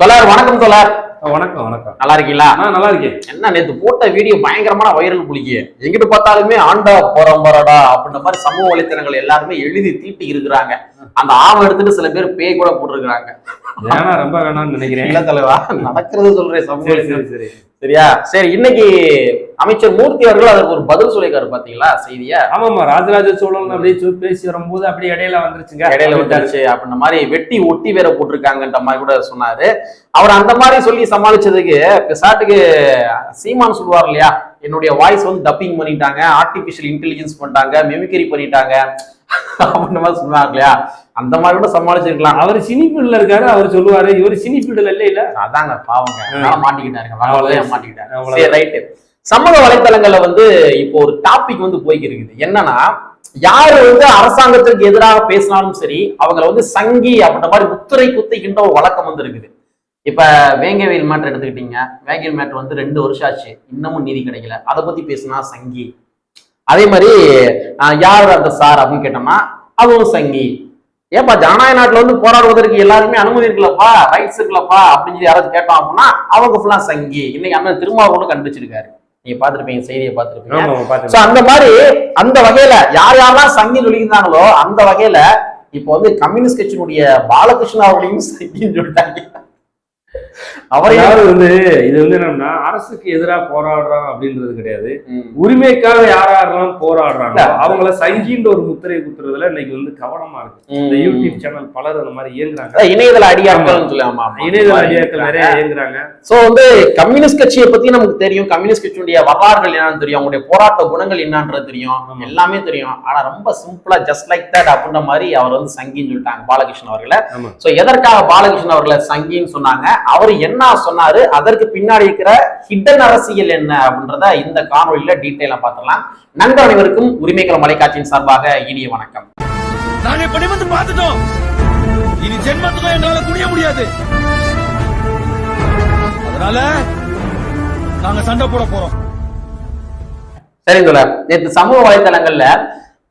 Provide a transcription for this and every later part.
தொலார் வணக்கம் தொலார் வணக்கம் வணக்கம். நல்லா இருக்கீங்களா? நல்லா இருக்கேன். என்ன நேத்து போட்ட வீடியோ பயங்கரமான வைரல் புளிக்கு எங்கிட்டு பார்த்தாலுமே ஆண்டா போறம்பரடா அப்படின்ற மாதிரி சமூக வலைத்தளங்கள் எல்லாருமே எழுதி தீட்டி இருக்கிறாங்க. அந்த ஆவம் எடுத்துட்டு சில பேர் பேய் கூட போட்டிருக்கிறாங்க. ஏன்னா ரொம்ப வேணாம்னு நினைக்கிறேன். இல்ல தலைவா நடக்கிறது சொல்றேன் சமூக சரி. சரியா? சரி இன்னைக்கு அமைச்சர் மூர்த்தி அவர்கள் அதற்கு ஒரு பதில் சொல்லியிருக்காரு பாத்தீங்களா செய்தியா? ஆமாமா ராஜராஜ சோழன் அப்படியே பேசி வரும்போது அப்படியே இடையில வந்துருச்சுங்க. இடையில வந்துருச்சு. அப்படின்ற மாதிரி வெட்டி ஒட்டி வேற போட்டிருக்காங்கன்ற மாதிரி கூட சொன்னாரு. அவர் அந்த மாதிரி சொல்லி சமாளிச்சதுக்கு பிசாட்டுக்கு சீமான் சொல்லுவார் இல்லையா? என்னுடைய வாய்ஸ் வந்து டப்பிங் பண்ணிட்டாங்க ஆர்டிபிஷியல் இன்டெலிஜென்ஸ் பண்ணிட்டாங்க மிமிக்ரி பண்ணிட்டாங்க. அப்படின்ற மாதிரி சொன்னாங்க இல்லையா அந்த மாதிரி கூட சமாளிச்சிருக்கலாம். அவர் சினி ஃபீல்ட்ல இருக்காரு அவர் சொல்லுவாரு இவர் சினி ஃபீல்டுல இல்ல இல்ல. அதாங்க பாவங்க. மாட்டிக்கிட்டாருங்க. மாட்டிக்கிட்டாரு. ரைட்டு சமூக வலைத்தளங்கள்ல வந்து இப்போ ஒரு டாபிக் வந்து போய்க்கு இருக்குது என்னன்னா யாரு வந்து அரசாங்கத்திற்கு எதிராக பேசினாலும் சரி அவங்கள வந்து சங்கி அப்படின்ற மாதிரி முத்திரை குத்திக்கின்ற ஒரு வழக்கம் வந்து இருக்குது. இப்ப வேங்கவேல் மேட்டர் எடுத்துக்கிட்டீங்க. வேங்கவேல் மேட்டர் வந்து ரெண்டு வருஷம் ஆச்சு. இன்னமும் நீதி கிடைக்கல. அதை பத்தி பேசினா சங்கி. அதே மாதிரி யார் அந்த சார் அப்படின்னு கேட்டோம்னா அதுவும் சங்கி. ஏப்பா ஜனநாயக நாட்டுல வந்து போராடுவதற்கு எல்லாருமே அனுமதி இருக்குல்லப்பா ரைட்ஸ் இருக்குல்லப்பா அப்படின்னு சொல்லி யாராவது கேட்டோம் அப்படின்னா அவங்க ஃபுல்லா சங்கி. இன்னைக்கு அண்ணன் திருமாவளவன் கண்டுபிடிச்சிருக்காரு. நீங்க பாத்திருப்பீங்க செய்தியை பார்த்திருப்பீங்க. ஆமா பாத்து சோ அந்த மாதிரி அந்த வகையில யார் யாரெல்லாம் சங்கி சொல்லியிருந்தாங்களோ அந்த வகையில இப்போ வந்து கம்யூனிஸ்ட் கட்சியினுடைய பாலகிருஷ்ண அவர்களையும் சங்கின்னு சொல்லிட்டாங்க. அவரையும் அதாவது வந்து இது வந்து என்னன்னா அரசுக்கு எதிராக போராடுறான் அப்படின்றது கிடையாது. உரிமைக்காக யார் யாரெல்லாம் போராடுறாங்க. அவங்கள சங்கின்ற ஒரு முத்திரை குத்துறதுல இன்னைக்கு வந்து கவனமா இருக்கு. இந்த. யூடியூப் சேனல் பலர் அந்த மாதிரி இயங்குறாங்க. இணையதள அடியாட்கள் சொல்லி ஆமா ஆமா. இணையதள அடியாக்கள் நிறைய இயங்குறாங்க. சோ வந்து கம்யூனிஸ்ட் கட்சியை பத்தி நமக்கு தெரியும். கம்யூனிஸ்ட் கட்சியுடைய வரலாறுகள் என்னன்னு தெரியும். அவங்களுடைய போராட்ட குணங்கள் என்னன்றது தெரியும். எல்லாமே தெரியும். ஆனா ரொம்ப சிம்பிளா ஜஸ்ட் லைக் தட் அப்படின்ற மாதிரி அவர் வந்து சங்கின்னு சொல்லிட்டாங்க பாலகிருஷ்ணன் அவர்களை. சோ எதற்காக பாலகிருஷ்ணன் அவர்களை சங்கின்னு சொன்னாங்க? அவர் என்ன சொன்னாரு? அதற்கு பின்னாடி இருக்கிற ஹிடன் அரசியல் என்ன அப்படின்றத இந்த காணொலியில டீட்டெயிலா பார்த்துடலாம். நண்பர் அனைவருக்கும் உரிமைகள் மலைக்காட்சியின் சார்பாக இனிய வணக்கம். நாங்க இப்ப நிமிர்ந்து பார்த்துட்டோம். இனி ஜென்மத்துக்கும் எங்களால குனிய முடியாது. அதனால நாங்க சண்டை போட போறோம். சரிங்களா நேற்று சமூக வலைதளங்கள்ல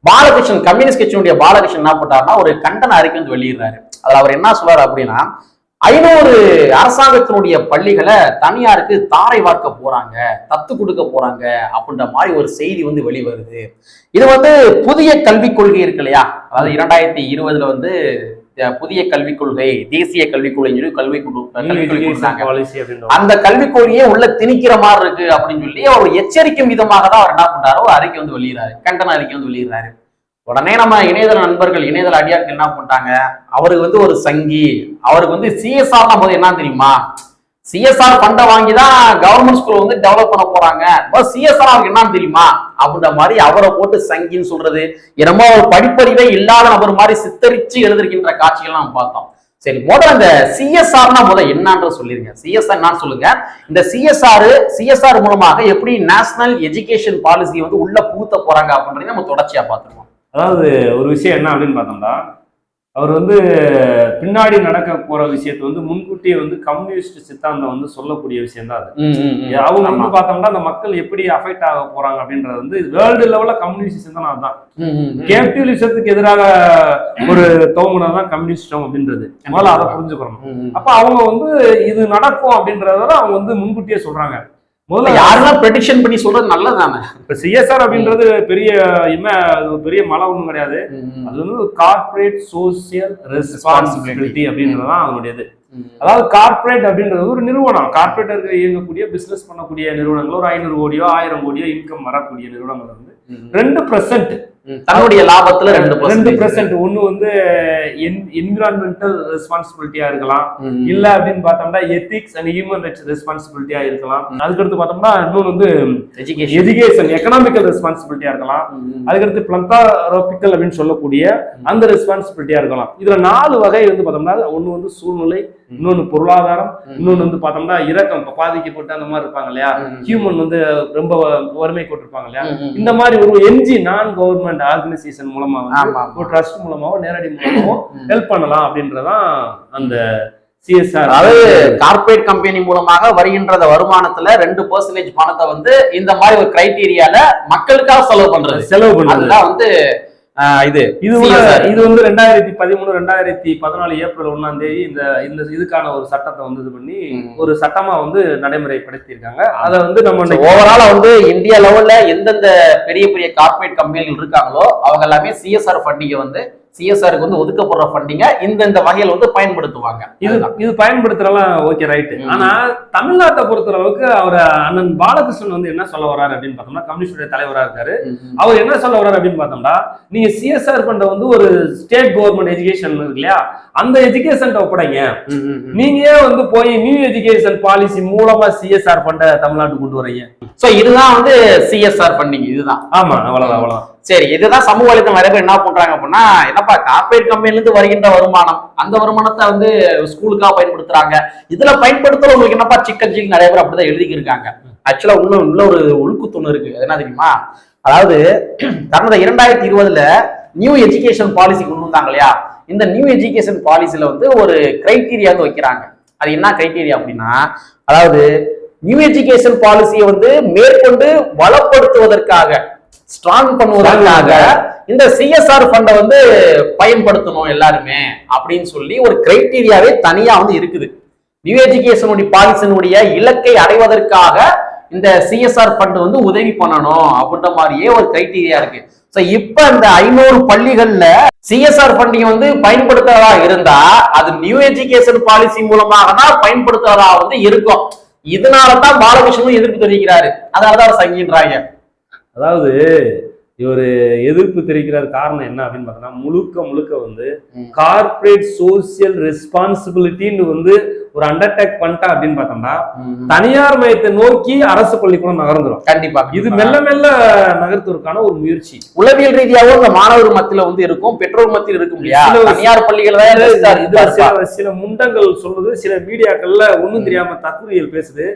பாலகிருஷ்ணன் கம்யூனிஸ்ட் கட்சியினுடைய பாலகிருஷ்ணன் என்ன பண்ணாருன்னா ஒரு கண்டன அறிக்கை வந்து வெளியிடுறாரு அதுல அவர் என்ன சொல்றாரு அப்படின்னா ஐநூறு அரசாங்கத்தினுடைய பள்ளிகளை தனியாருக்கு தாரை வார்க்க போறாங்க தத்து கொடுக்க போறாங்க அப்படின்ற மாதிரி ஒரு செய்தி வந்து வெளிவருது. இது வந்து புதிய கல்விக் கொள்கை இருக்கு இல்லையா? அதாவது இரண்டாயிரத்தி இருபதுல வந்து புதிய கல்விக் கொள்கை தேசிய கல்விக் கொள்கை சொல்லி கல்வி கொடுத்தாங்க. அந்த கல்விக் கொள்கையே உள்ள திணிக்கிற மாதிரி இருக்கு அப்படின்னு சொல்லி அவர் எச்சரிக்கும் விதமாக தான் அவர் என்ன பண்றாரு அறிக்கை வந்து வெளியிடுறாரு. கண்டன அறிக்கை வந்து வெளியிடுறாரு. உடனே நம்ம இணையதள நண்பர்கள் இணையதள அடியாட்கள் என்ன பண்ணிட்டாங்க? அவருக்கு வந்து ஒரு சங்கி. அவருக்கு வந்து சிஎஸ்ஆர் போது என்ன தெரியுமா? சிஎஸ்ஆர் ஃபண்டை வாங்கி தான் கவர்மெண்ட் ஸ்கூல் வந்து டெவலப் பண்ண போறாங்க. சிஎஸ்ஆர் அவருக்கு என்ன தெரியுமா? அப்படின்ற மாதிரி அவரை போட்டு சங்கின்னு சொல்றது. என்னமோ ஒரு படிப்பறிவே இல்லாத நபர் மாதிரி சித்தரிச்சு எழுதிருக்கின்ற காட்சிகள் நம்ம பார்த்தோம். சரி முதல்ல இந்த சிஎஸ்ஆர்னா முதல்ல என்னன்ற சொல்லிருங்க. சிஎஸ்ஆர் என்னன்னு சொல்லுங்க. இந்த சிஎஸ்ஆர் சிஎஸ்ஆர் மூலமாக எப்படி நேஷனல் எஜுகேஷன் பாலிசி வந்து உள்ள பூத்த போறாங்க அப்படின்றத நம்ம தொடர்ச்சியா பார்த்துருவோம் அதாவது ஒரு விஷயம் என்ன அப்படின்னு பார்த்தோம்னா அவர் வந்து பின்னாடி நடக்க போற விஷயத்தை வந்து முன்கூட்டியே வந்து கம்யூனிஸ்ட் சித்தாந்தம் வந்து சொல்லக்கூடிய விஷயம் தான் அது அவங்க வந்து பார்த்தோம்னா அந்த மக்கள் எப்படி அஃபெக்ட் ஆக போறாங்க அப்படின்றது வந்து வேர்ல்டு லெவல்ல கம்யூனிஸ்ட் சிந்தனை அதுதான். கேபிட்டலிசத்துக்கு எதிராக ஒரு துவங்கினது தான் கம்யூனிஸ்டம் அப்படின்றது. முதல்ல அதை புரிஞ்சுக்கிறோம் அப்ப அவங்க வந்து இது நடக்கும் அப்படின்றத அவங்க வந்து முன்கூட்டியே சொல்றாங்க. முதல்ல யாருன்னா ப்ரெடிக்ஷன் பண்ணி சொல்றது நல்லதானே இப்ப சிஎஸ்ஆர் அப்படின்றது பெரிய இம பெரிய மலை ஒண்ணும் கிடையாது. அது வந்து கார்ப்பரேட் சோசியல் ரெஸ்பான்சிபிலிட்டி அப்படின்றது தான் அதனுடைய இது அதாவது கார்ப்பரேட் அப்படின்றது ஒரு நிறுவனம். கார்ப்பரேட் இயங்கக்கூடிய பிசினஸ் பண்ணக்கூடிய நிறுவனங்கள் ஒரு ஐநூறு கோடியோ ஆயிரம் கோடியோ இன்கம் வரக்கூடிய நிறுவனங்கள் வந்து ரெண்டு பர்சன்ட் தன்னுடைய லாபத்துல ரெண்டு ரெண்டு பர்சன்ட் ஒண்ணு வந்து என்விரான்மெண்டல் ரெஸ்பான்சிபிலிட்டியா இருக்கலாம். இல்ல அப்படின்னு பார்த்தோம்னா எத்திக்ஸ் அண்ட் ஹியூமன் ரைட்ஸ் ரெஸ்பான்சிபிலிட்டியா இருக்கலாம். அதுக்கடுத்து பார்த்தோம்னா இன்னொன்று வந்து எஜுகேஷன் எஜுகேஷன் எக்கனாமிக்கல் ரெஸ்பான்சிபிலிட்டியா இருக்கலாம். அதுக்கடுத்து பிளந்தாரோபிக்கல் அப்படின்னு சொல்லக்கூடிய அந்த ரெஸ்பான்சிபிலிட்டியா இருக்கலாம். இதுல நாலு வகை வந்து பார்த்தோம்னா ஒண்ணு வந்து சூழ்நிலை இன்னொன்னு பொருளாதாரம் இன்னொன்னு வந்து பார்த்தோம்னா இரக்கம் இப்ப பாதிக்கப்பட்டு அந்த மாதிரி இருப்பாங்க இல்லையா? ஹியூமன் வந்து ரொம்ப வறுமை கொண்டிருப்பாங்க இல்லையா? இந்த மாதிரி ஒரு என்ஜி நான் கவர்மெண்ட் ஆர்கனைசேஷன் மூலமா ஒரு ட்ரஸ்ட் மூலமாவோ நேரடி மூலமாவோ ஹெல்ப் பண்ணலாம் அப்படின்றதான் அந்த சிஎஸ்ஆர் அதாவது கார்ப்பரேட் கம்பெனி மூலமாக வருகின்ற வருமானத்துல ரெண்டு பர்சன்டேஜ் பணத்தை வந்து இந்த மாதிரி ஒரு கிரைட்டீரியால மக்களுக்காக செலவு பண்றது. செலவு பண்றது. வந்து இது இது வந்து. இது வந்து ரெண்டாயிரத்தி பதிமூணு ரெண்டாயிரத்தி பதினாலு ஏப்ரல் ஒண்ணாம் தேதி இந்த இந்த இதுக்கான ஒரு சட்டத்தை வந்து இது பண்ணி. ஒரு சட்டமா வந்து நடைமுறைப்படுத்தியிருக்காங்க அதை வந்து நம்ம ஓவராலா வந்து இந்தியா லெவல்ல எந்தெந்த பெரிய பெரிய கார்ப்பரேட் கம்பெனிகள் இருக்காங்களோ அவங்க எல்லாமே சிஎஸ்ஆர் ஃபண்டிங்கை வந்து சிஎஸ்ஆருக்கு வந்து ஒதுக்கப்படுற ஃபண்டிங்க இந்த இந்த வகையில் வந்து பயன்படுத்துவாங்க. இது இது பயன்படுத்துறலாம் ஓகே ரைட்டு. ஆனா தமிழ்நாட்டை பொறுத்த அளவுக்கு அவர் அண்ணன் பாலகிருஷ்ணன் வந்து என்ன சொல்ல வர்றாரு அப்படின்னு பார்த்தோம்னா கம்யூனிஸ்டுடைய தலைவரா இருக்காரு. அவர் என்ன சொல்ல வர்றாரு அப்படின்னு பார்த்தோம்னா நீங்க சிஎஸ்ஆர் ஃபண்ட வந்து ஒரு ஸ்டேட் கவர்மெண்ட் எஜுகேஷன் இருக்கு இல்லையா? அந்த எஜுகேஷன் ஒப்படைங்க. நீங்க வந்து போய் நியூ எஜுகேஷன் பாலிசி மூலமா சிஎஸ்ஆர் ஃபண்ட தமிழ்நாட்டுக்கு கொண்டு வரீங்க. சோ இதுதான் வந்து சிஎஸ்ஆர் ஃபண்டிங் இதுதான். ஆமா அவ்வளவுதான் அவ்வளவுதான். சரி இதுதான் சமூக வலைத்தளம் நிறைய பேர் என்ன பண்றாங்க அப்படின்னா என்னப்பா கார்ப்பரேட் கம்பெனில இருந்து வருகின்ற வருமானம் அந்த வருமானத்தை வந்து ஸ்கூலுக்காக பயன்படுத்துறாங்க. இதுல பயன்படுத்துறவங்களுக்கு என்னப்பா சிக்கன் சிக்கன் நிறைய பேர் அப்படிதான் எழுதிக்கி இருக்காங்க ஆக்சுவலா உள்ள உள்ள ஒரு உள்குத்துணு இருக்கு. அது என்ன தெரியுமா? அதாவது கடந்த இரண்டாயிரத்தி இருபதுல நியூ எஜுகேஷன் பாலிசி கொண்டு வந்தாங்க இல்லையா? இந்த நியூ எஜுகேஷன் பாலிசில வந்து ஒரு கிரைட்டீரியா வந்து வைக்கிறாங்க. அது என்ன கிரைட்டீரியா அப்படின்னா அதாவது நியூ எஜுகேஷன் பாலிசியை வந்து மேற்கொண்டு வளப்படுத்துவதற்காக ஸ்ட்ராங் பண்ணுவதற்காக இந்த சிஎஸ்ஆர் ஃபண்டை வந்து பயன்படுத்தணும் எல்லாருமே அப்படின்னு சொல்லி ஒரு கிரைட்டீரியாவே தனியா வந்து இருக்குது. நியூ எஜுகேஷனுடைய பாலிசினுடைய இலக்கை அடைவதற்காக இந்த சிஎஸ்ஆர் ஃபண்ட் வந்து உதவி பண்ணணும் அப்படின்ற மாதிரியே ஒரு கிரைட்டீரியா இருக்கு. ஸோ இப்ப இந்த ஐநூறு பள்ளிகள்ல சிஎஸ்ஆர் ஃபண்டிங் வந்து பயன்படுத்துறதா இருந்தா அது நியூ எஜுகேஷன் பாலிசி மூலமாக தான் பயன்படுத்துறதா வந்து இருக்கும். இதனால தான் பாலகிருஷ்ணனும் எதிர்ப்பு தெரிவிக்கிறாரு. அதனாலதான் அவர் சங்கின்றாங்க. அதாவது இவர் எதிர்ப்பு தெரிவிக்கிற காரணம் என்ன அப்படின்னு பார்த்தோம்னா முழுக்க முழுக்க வந்து ம். கார்ப்பரேட் சோசியல் ரெஸ்பான்சிபிலிட்டின்னு வந்து ஒரு அண்டர்டேக் பண்ணிட்டா அப்படின்னு பார்த்தோம்னா தனியார் மையத்தை நோக்கி அரசு பள்ளிக்கூடம் நகர்ந்துரும். கண்டிப்பா இது மெல்ல மெல்ல நகர்த்துவதற்கான ஒரு முயற்சி. உளவியல் ரீதியாகவும் இந்த மாணவர் மத்தியில வந்து இருக்கும் பெற்றோர் மத்தியில் இருக்கும் இல்லையா? தனியார் பள்ளிகள் தான். சில முண்டங்கள் சொல்றது சில மீடியாக்கள்ல ஒண்ணும் தெரியாம தத்துவியல் பேசுது.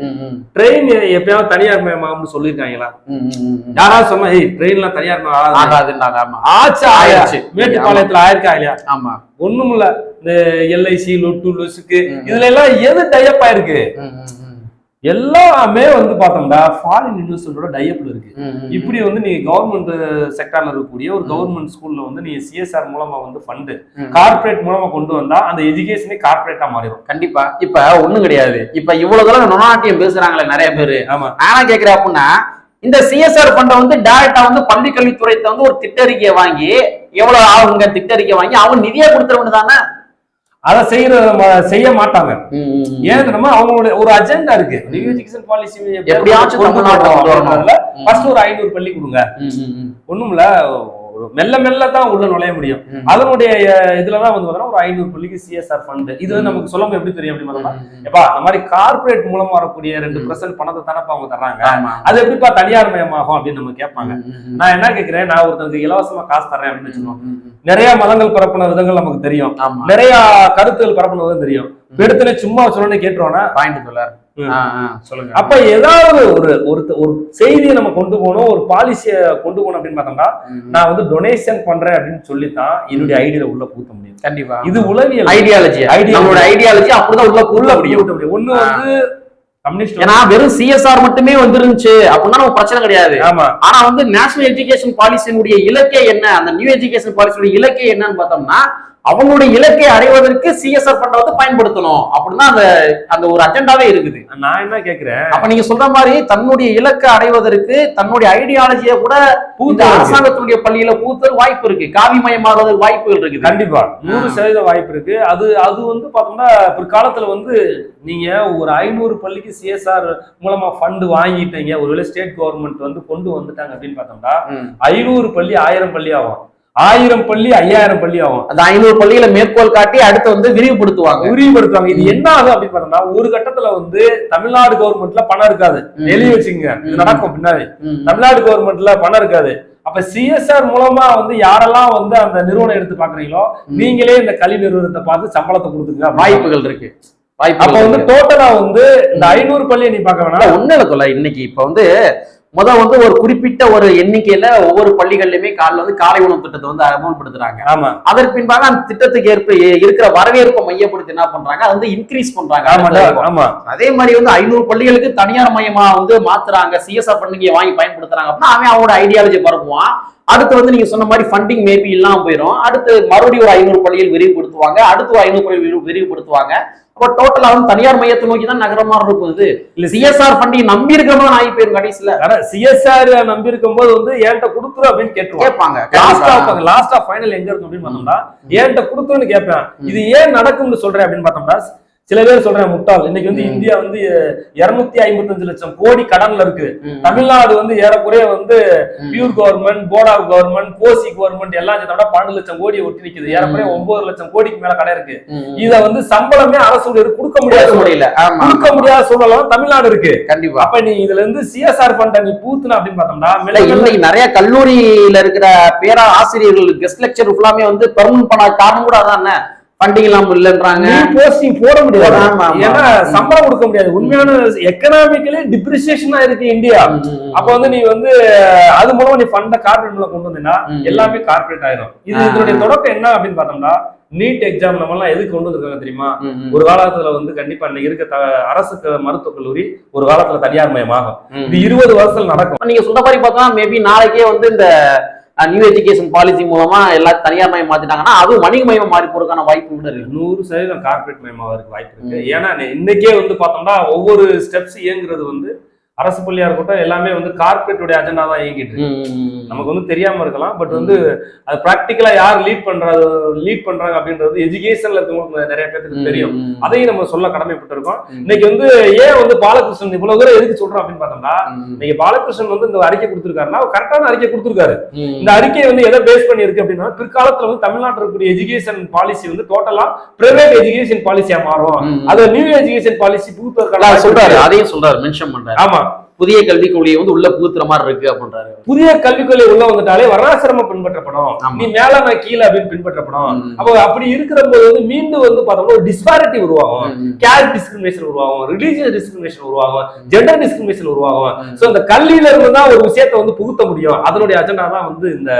ட்ரெயின் எப்பயாவது தனியார் மயமாகும்னு சொல்லியிருக்காங்களா. யாராவது சொன்னா ஏய் ட்ரெயின்லாம் தனியார் மயம் ஆகாது." ஆகாதுன்றாங்க, ஆமா ஆச்சு. ஆயாச்சு மேட்டுப்பாளையத்துல ஆயிருக்கா இல்லையா? ஆமா. ஒண்ணும் இல்ல இந்த எல்ஐசி லொட்டு லொசுக்கு. இதுல எல்லாம் எது டைப் ஆயிருக்கு. எல்லாமே வந்து பார்த்தோம்னா ஃபாரின் இன்வெஸ்ட்மெண்டோட டைப்ல இருக்கு. இப்படி வந்து நீங்க கவர்மெண்ட் செக்டர்ல இருக்கக்கூடிய ஒரு கவர்மெண்ட் ஸ்கூல்ல வந்து நீங்க சிஎஸ்ஆர் மூலமா வந்து ஃபண்டு ம். கார்ப்பரேட் மூலமா கொண்டு வந்தா அந்த எஜுகேஷனே கார்ப்பரேட்டா மாறிடும். கண்டிப்பா. இப்ப ஒண்ணும் கிடையாது. இப்ப இவ்வளவு தூரம் நுணாட்டியம் பேசுறாங்களே நிறைய பேரு. ஆமா. ஆனா கேக்குறேன் அப்படின்னா இந்த சிஎஸ்ஆர் ஃபண்ட வந்து டைரக்டா வந்து பள்ளி கல்வித்துறைத்த வந்து ஒரு திட்டறிக்கையை வாங்கி எவ்வளவு ஆகுங்க திட்டறிக்கை வாங்கி அவங்க நிதியா கொடுத்துட வேண்டியதானே அதை செய்யற செய்ய மாட்டாங்க. ஏன் தெரியுமா அவங்களுடைய ஒரு அஜெண்டா இருக்கு. நியூ எஜுகேஷன் பாலிசி எப்படியாச்சும் தமிழ்நாட்டுல. ஃபர்ஸ்ட் ஒரு ஐநூறு பள்ளி கொடுங்க. ஒண்ணும்ல ஒரு மெல்ல மெல்ல தான் உள்ள நுழைய முடியும். அதனுடைய இதுலதான் வந்து ஒரு ஐநூறு பள்ளிக்கு சிஎஸ்ஆர் ஃபண்ட் இது வந்து நமக்கு சொல்லும் எப்படி தெரியும் அப்படின்னு பார்த்தோம்னா எப்பா அந்த மாதிரி கார்ப்பரேட் மூலமா வரக்கூடிய ரெண்டு பர்சன்ட் பணத்தை தானப்பா அவங்க தர்றாங்க? அது எப்படிப்பா தனியார் மயமாகும் அப்படின்னு நம்ம கேட்பாங்க. நான் என்ன கேட்கிறேன்? நான் ஒருத்தருக்கு இலவசமா காசு தரேன் அப்படின்னு வச்சுக்கோங்க. நிறைய மதங்கள் பரப்புன விதங்கள் நமக்கு தெரியும். நிறைய கருத்துகள் பரப்புன விதம் தெரியும் எடுத்துல சும்மா சொல்லணும்னு கேட்டுருவானா பாயிண்ட் சொல்லார். சொல்லுங்க. அப்ப ஏதாவது ஒரு ஒரு ஒரு செய்தியை நம்ம கொண்டு போகணும் ஒரு பாலிசியை கொண்டு போகணும் அப்படின்னு பார்த்தோம்னா. நான் வந்து டொனேஷன் பண்றேன் அப்படின்னு சொல்லித்தான் என்னுடைய ஐடியில உள்ள பூத்த முடியும். கண்டிப்பா. இது உளவியல். ஐடியாலஜி. நம்மளோட ஐடியாலஜி அப்படிதான் உள்ள உள்ள முடியும். ஒண்ணு வந்து ஏன்னா வெறும் சிஎஸ்ஆர் மட்டுமே வந்துருந்துச்சு. அப்படின்னா நமக்கு பிரச்சனை கிடையாது. ஆமா. ஆனா வந்து நேஷனல் எஜுகேஷன் பாலிசியினுடைய இலக்கே என்ன? அந்த நியூ எஜுகேஷன் பாலிசியுடைய இலக்கே என்னன்னு பார்த்தோம்னா அவங்களுடைய இலக்கை அடைவதற்கு சிஎஸ்ஆர் ஃபண்ட் வந்து பயன்படுத்தணும். அப்படின்னா அந்த அந்த ஒரு அஜெண்டாவே இருக்குது. நான் என்ன கேக்குறேன்? அப்ப நீங்க சொல்ற மாதிரி தன்னுடைய இலக்கை அடைவதற்கு தன்னுடைய ஐடியாலஜியை கூட பூத்த அரசாங்கத்தினுடைய பள்ளியில பூத்தல் வாய்ப்பு இருக்கு. காவிமயமாவதற்கு வாய்ப்புகள் இருக்குது. கண்டிப்பா. நூறு சதவீத வாய்ப்பு இருக்கு. அது அது வந்து பார்த்தோம்னா பிற்காலத்துல வந்து நீங்க ஒரு ஐநூறு பள்ளிக்கு சிஎஸ்ஆர் மூலமா ஃபண்ட் வாங்கிட்டீங்க. ஒருவேளை ஸ்டேட் கவர்மெண்ட் வந்து கொண்டு வந்துட்டாங்க அப்படின்னு பார்த்தோம்னா. ஐநூறு பள்ளி ஆயிரம் பள்ளி ஆகும். ஆயிரம் பள்ளி ஐயாயிரம் பள்ளி ஆகும். அந்த ஐநூறு பள்ளிகளை மேற்கோள் காட்டி அடுத்து வந்து விரிவுபடுத்துவாங்க. விரிவுபடுத்துவாங்க. இது என்ன ஆகும் அப்படின்னு பார்த்தோம்னா ஒரு கட்டத்துல வந்து தமிழ்நாடு கவர்மெண்ட்ல பணம் இருக்காது. எழுதி வச்சுங்க இது. நடக்கும் பின்னாடி. தமிழ்நாடு கவர்மெண்ட்ல பணம் இருக்காது. அப்ப சிஎஸ்ஆர் மூலமா வந்து யாரெல்லாம் வந்து அந்த நிறுவனம் எடுத்து பாக்குறீங்களோ. நீங்களே இந்த கல்வி நிறுவனத்தை பார்த்து சம்பளத்தை கொடுத்துங்க வாய்ப்புகள் இருக்கு. அப்ப வந்து டோட்டலா வந்து இந்த ஐநூறு பள்ளியை நீ பார்க்க வேணாம். ஒண்ணு இல்ல இன்னைக்கு இப்ப வந்து முத வந்து ஒரு குறிப்பிட்ட ஒரு எண்ணிக்கையில ஒவ்வொரு பள்ளிகள்லயுமே காலைல வந்து காலை உணவு திட்டத்தை வந்து அமல்படுத்துறாங்க. ஆமா. அதற்கு பின்பாக அந்த திட்டத்துக்கு ஏற்ப இருக்கிற வரவேற்பை மையப்படுத்தி என்ன பண்றாங்க? அதை வந்து இன்க்ரீஸ் பண்றாங்க. ஆமா அதே மாதிரி வந்து ஐநூறு பள்ளிகளுக்கு தனியார் மையமா வந்து மாத்துறாங்க. சிஎஸ்ஆர் பண்டிகையை வாங்கி பயன்படுத்துறாங்க அப்படின்னா அவன் அவனோட ஐடியாலஜி பரப்புவான். அடுத்து வந்து நீங்க சொன்ன மாதிரி ஃபண்டிங் மேபி இல்லாம போயிடும் அடுத்து மறுபடியும் ஒரு ஐநூறு பள்ளிகள் விரிவுபடுத்துவாங்க. அடுத்து ஒரு ஐநூறு விரிவு- விரிவுபடுத்துவாங்க. அப்போ டோட்டலா வந்து தனியார் மையத்தை நோக்கி தான் நகர மாதிரி இருக்கும் இது. இல்ல சிஎஸ்ஆர் ஃபண்டிங் நம்பி இருக்கிறவங்க ஆகி போயிரும் கடைசியில. ஆனா சிஎஸ்ஆர் நம்பி இருக்கும் போது வந்து என்கிட்ட கொடுத்துரு அப்படின்னு கேட்டுருவாங்க. கேட்பாங்க லாஸ்ட். ஆஃப் லாஸ்ட் ஃபைனல் எங்க இருக்கும் அப்படின்னு பார்த்தோம்னா என்கிட்ட கொடுத்துருன்னு கேட்பேன். இது ஏன் நடக்கும்னு சொல்றேன் அப்படின்னு பார்த்தோம்னா சில பேர் சொல்றேன் முட்டாள் இன்னைக்கு வந்து. இந்தியா வந்து இருநூத்தி ஐம்பத்தஞ்சு லட்சம் கோடி கடன்ல இருக்கு. தமிழ்நாடு வந்து ஏறக்குறைய வந்து. Pure government board of government போசி government எல்லாம் சேர்த்தோம்னா பன்னெண்டு லட்சம் கோடி ஒட்டி நிக்குது ஏறக்குறைய. ஒன்பது லட்சம் கோடிக்கு மேல கடை இருக்கு. இத வந்து சம்பளமே அரசு ஊழியர் கொடுக்க முடியாது முடியல கொடுக்க முடியாத சூழலும் தமிழ்நாடு இருக்கு கண்டிப்பா அப்ப நீ இதுல இருந்து சிஎஸ்ஆர் ஃபண்ட நீ பூத்துன அப்படின்னு பார்த்தோம்னா இன்னைக்கு நிறைய கல்லூரியில இருக்கிற பேரா ஆசிரியர்கள் கெஸ்ட் லெக்சர் ஃபுல்லாமே வந்து பெர்மனன்ட் பண்ணாத காரணம் கூட அதான் ஃபண்டிங் இல்லாம இல்லைன்றாங்க போஸ்டிங் போட முடியாது. ஏன்னா சம்பளம் கொடுக்க முடியாது உண்மையான எக்கனாமிக்கலி டிப்ரிசியேஷனா இருக்கு இந்தியா அப்ப வந்து நீ வந்து அது மூலமா நீ ஃபண்ட கார்பரேட் மூலம் கொண்டு வந்தீங்கன்னா. எல்லாமே கார்பரேட் ஆயிரும் இது. இதனுடைய தொடக்கம் என்ன அப்படின்னு பார்த்தோம்னா நீட் எக்ஸாம் நம்ம எல்லாம் எதுக்கு கொண்டு வந்திருக்காங்க தெரியுமா. ஒரு காலத்துல வந்து கண்டிப்பா இன்னைக்கு இருக்க அரசு மருத்துவக் கல்லூரி ஒரு காலத்துல தனியார் மயமாகும். இது இருபது வருஷத்துல நடக்கும் நீங்க சொல்ற மாதிரி பார்த்தா மேபி நாளைக்கே வந்து இந்த நியூ எஜுகேஷன் பாலிசி மூலமா எல்லாரும் தனியார் மயம் மாத்திட்டாங்கன்னா அதுவும் வணிக மயம் மாறி போறதுக்கான வாய்ப்பு கூட இருக்கு. நூறு சதவீதம் கார்பரேட் மயமாவதற்கு வாய்ப்பு இருக்கு. ஏன்னா இன்னைக்கே வந்து பார்த்தோம்னா ஒவ்வொரு ஸ்டெப்ஸ் இயங்குறது வந்து அரசு பள்ளியா இருக்கட்டும் எல்லாமே வந்து கார்பரேட்டுடைய அஜெண்டா தான் இயங்கிட்டு இருக்கு. நமக்கு வந்து தெரியாம இருக்கலாம் பட் வந்து அது ப்ராக்டிக்கலா யார் லீட் பண்றது லீட் பண்றாங்க அப்படின்றது எஜுகேஷன்ல இருக்கவங்களுக்கு நிறைய பேருக்கு தெரியும். அதையும் நம்ம சொல்ல கடமைப்பட்டிருக்கோம். இன்னைக்கு வந்து ஏன் வந்து பாலகிருஷ்ணன் இவ்வளவு தூரம் எதுக்கு சொல்றோம் அப்படின்னு பார்த்தோம்னா இன்னைக்கு பாலகிருஷ்ணன் வந்து இந்த அறிக்கை கொடுத்திருக்காருன்னா கரெக்டான அறிக்கை கொடுத்திருக்காரு. இந்த அறிக்கை வந்து எதை பேஸ் பண்ணி இருக்கு அப்படின்னா பிற்காலத்துல வந்து தமிழ்நாட்டில் இருக்கக்கூடிய எஜுகேஷன் பாலிசி வந்து டோட்டலா பிரைவேட் எஜுகேஷன் பாலிசியா மாறும். அது நியூ எஜுகேஷன் பாலிசி புகுத்துவதற்கான சொல்றாரு அதையும் சொல்றாரு மென்ஷன் பண்றாரு. ஆமா. புதிய கல்விக் கொள்கையை வந்து உள்ள புகுத்துற மாதிரி இருக்கு அப்படின்றாரு. புதிய கல்விக் கொள்கை உள்ள வந்துட்டாலே வர்ணாசிரமம் பின்பற்றப்படும். நீ மேல கீழே அப்படின்னு பின்பற்றப்படும். அப்போ அப்படி இருக்கிற போது வந்து மீண்டும் வந்து பார்த்தோம்னா ஒரு டிஸ்பாரிட்டி உருவாகும். கேஸ்ட் டிஸ்கிரிமினேஷன் உருவாகும். ரிலீஜியஸ் டிஸ்கிரிமினேஷன் உருவாகும். ஜெண்டர் டிஸ்கிரிமினேஷன் உருவாகும். சோ இந்த கல்வியில இருந்து தான் ஒரு விஷயத்தை வந்து புகுத்த முடியும். அதனுடைய அஜெண்டா தான் வந்து இந்த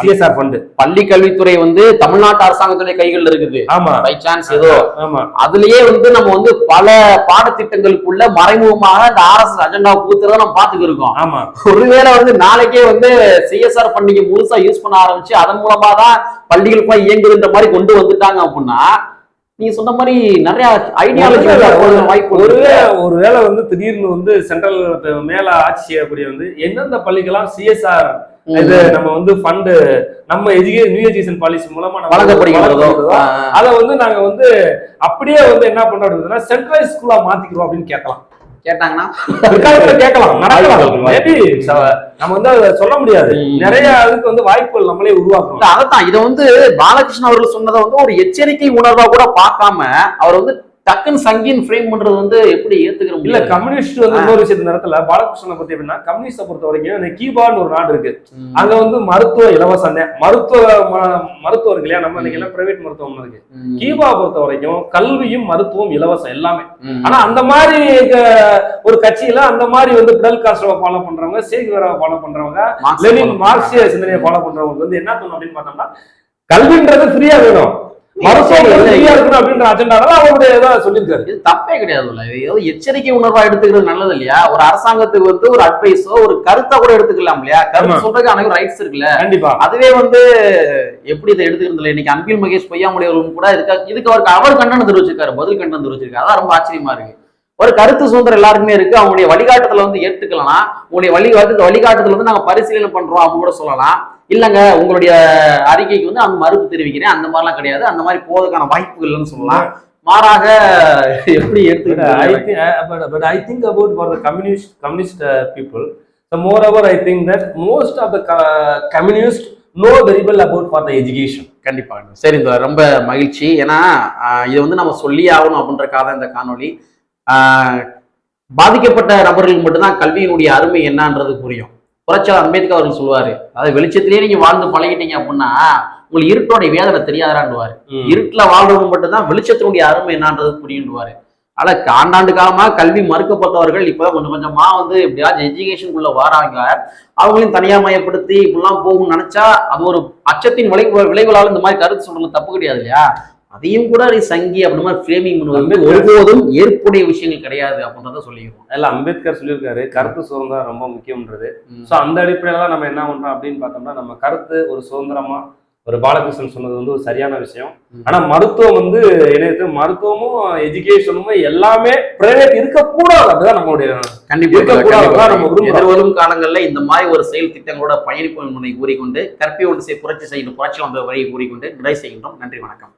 சிஎஸ்ஆர் ஃபண்ட் பள்ளி கல்வித்துறை வந்து தமிழ்நாட்டு அரசாங்கத்துடைய கைகள்ல இருக்குது. ஆமா. பை சான்ஸ் ஏதோ. ஆமா. அதுலயே வந்து நம்ம வந்து பல பாடத்திட்டங்களுக்குள்ள மறைமுகமாக இந்த ஆர்எஸ் அஜெண்டா புகுத்துறத நம்ம பாத்துக்கு இருக்கோம் ஆமா. ஒருவேளை வந்து நாளைக்கே வந்து சிஎஸ்ஆர் பண்டிகை முழுசா யூஸ் பண்ண ஆரம்பிச்சு அதன் மூலமா தான் பள்ளிகள் போய் இயங்குதுன்ற மாதிரி கொண்டு வந்துட்டாங்க அப்படின்னா நீங்க சொன்ன மாதிரி நிறைய ஐடியாலஜி வாய்ப்பு இருக்கு. ஒருவேளை ஒருவேளை வந்து திடீர்னு வந்து சென்ட்ரல் மேல ஆட்சி செய்யக்கூடிய வந்து எந்தெந்த பள்ளிக்கெல்லாம் சிஎஸ்ஆர் இது நம்ம வந்து ஃபண்ட் நம்ம எஜுகே நியூ எஜுகேஷன் பாலிசி மூலமா நம்ம வழங்கப்படுகிறதோ. அதை வந்து நாங்க வந்து அப்படியே வந்து என்ன பண்றோம் அப்படின்னா சென்ட்ரலைஸ் ஸ்கூலா மாத்திக்கிறோம் அப்படின்னு கேட்கலாம். கேட்டாங்கன்னா கேட்கலாம். நடக்கலாம். நம்ம வந்து அதை சொல்ல முடியாது. நிறைய அதுக்கு வந்து வாய்ப்புகள் நம்மளே உருவாக்கணும். அதைத்தான். இதை வந்து பாலகிருஷ்ணன் அவர்கள் சொன்னதை வந்து ஒரு எச்சரிக்கை உணர்வா கூட பார்க்காம அவர் வந்து டக்குன்னு சங்கின் ஃப்ரேம் பண்றது வந்து எப்படி ஏத்துக்கிற இல்ல கம்யூனிஸ்ட் வந்து இன்னொரு விஷயத்து நேரத்துல பாலகிருஷ்ணனை பத்தி எப்படின்னா கம்யூனிஸ்ட பொறுத்த வரைக்கும் கீபான்னு ஒரு நாடு இருக்கு. அங்க வந்து மருத்துவ இலவசம் தான் மருத்துவ மருத்துவம் இருக்கு இல்லையா? நம்ம இன்னைக்கு எல்லாம் பிரைவேட் மருத்துவம் இருக்கு. கீபா பொறுத்த வரைக்கும் கல்வியும் மருத்துவம் இலவசம் எல்லாமே. ஆனா அந்த மாதிரி ஒரு கட்சியில அந்த மாதிரி வந்து பிடல் காஸ்ட்ரோவை ஃபாலோ பண்றவங்க சேகுவேராவை ஃபாலோ பண்றவங்க லெனின் மார்க்சிய சிந்தனையை ஃபாலோ பண்றவங்களுக்கு வந்து என்ன தோணும் அப்படின்னு பார்த்தோம்னா கல்வின்றது ஃப்ரீயா வேணும். தப்பே கிடையாது எச்சரிக்கை உணர்வா எடுத்துக்கிறது நல்லது இல்லையா? ஒரு அரசாங்கத்துக்கு வந்து ஒரு அட்வைஸோ ஒரு கருத்தா கூட எடுத்துக்கலாம் இல்லையா? கருத்து. சொல்றதுக்கு அனைவரும் ரைட்ஸ் இருக்குல்ல. கண்டிப்பா. அதுவே வந்து எப்படி இதை எடுத்துக்கிறது இன்னைக்கு அன்பில் மகேஷ் பொய்யாமொழி அவர்களும் கூட இதுக்கு இதுக்கு அவருக்கு அவர் கண்டனம் தெரிவிச்சிருக்காரு பதில் கண்டனம் தெரிவிச்சிருக்காரு. அதான் ரொம்ப ஆச்சரியமா இருக்கு. ஒரு கருத்து சுதந்திரம் எல்லாருக்குமே இருக்கு. அவங்களுடைய வழிகாட்டுதல வந்து ஏத்துக்கலாம் உங்களுடைய வழிகாட்டு வழிகாட்டுதல வந்து நாங்க பரிசீலனை பண்றோம் அப்படின்னு கூட சொல்லலாம். இல்லங்க உங்களுடைய அறிக்கைக்கு வந்து அந்த மறுப்பு தெரிவிக்கிறேன். அந்த மாதிரிலாம் கிடையாது. அந்த மாதிரி போவதற்கான வாய்ப்பு இல்லைன்னு சொல்லலாம். மாறாக எப்படி எடுத்துக்கிட்டு think, uh, but, but I think about for the communist communist uh, people. So moreover, I think that most of the co- communists know very well about for the education. கண்டிப்பா சரி இந்த ரொம்ப மகிழ்ச்சி. ஏன்னா இது வந்து நம்ம சொல்லி ஆகணும் அப்படின்றக்காக தான் இந்த ஆஹ், பாதிக்கப்பட்ட நபர்களுக்கு மட்டும்தான் கல்வியினுடைய அருமை என்னன்றது புரியும். புரட்சியாளர் அம்பேத்கர் அவர்கள் சொல்லுவாரு. அதாவது வெளிச்சத்திலேயே நீங்க வாழ்ந்து பழகிட்டீங்க அப்படின்னா உங்களுக்கு இருட்டோடைய வேதனை தெரியாதான்டுவாரு இருட்டுல வாழ்றவங்க மட்டும்தான் வெளிச்சத்தினுடைய அருமை என்னன்றது புரியுண்டுவாரு ஆனா ஆண்டாண்டு காலமா கல்வி மறுக்கப்பட்டவர்கள் இப்பதான் கொஞ்சம் கொஞ்சமா வந்து எப்படியாச்சும் எஜுகேஷனுக்குள்ள வராங்க. அவங்களையும் தனியார் மயப்படுத்தி இப்படிலாம் போகும்னு நினைச்சா அது ஒரு அச்சத்தின் விளை விளைவுகளால இந்த மாதிரி கருத்து சொல்றது தப்பு கிடையாது இல்லையா? அதையும் கூட நீ சங்கி அப்படி மாதிரி ஃப்ரேமிங் அம்பேத்கர் ஒருபோதும் ஏற்புடைய விஷயங்கள் கிடையாது அப்படின்றத சொல்லிடுவோம். இல்ல அம்பேத்கர் சொல்லியிருக்காரு கருத்து சுதந்திரம் ரொம்ப முக்கியம்ன்றது. ஸோ அந்த அடிப்படையில நம்ம என்ன பண்றோம் அப்படின்னு பார்த்தோம்னா நம்ம கருத்து ஒரு சுதந்திரமா ஒரு பாலகிருஷ்ணன் சொன்னது வந்து ஒரு சரியான விஷயம். ஆனா மருத்துவம் வந்து இணையத்து மருத்துவமும் எஜுகேஷனும் எல்லாமே பிரைவேட் இருக்கக்கூடாது. அதுதான் நம்மளுடைய. எதிர்வரும் காலங்கள்ல இந்த மாதிரி ஒரு செயல் திட்டங்களோட பயணிப்பு என்பதை கூறிக்கொண்டு கற்பி ஒன்று புரட்சி செய்யும் புரட்சி வந்த வரையை கூறிக்கொண்டு நிறைவு செய்கின்றோம். நன்றி வணக்கம்.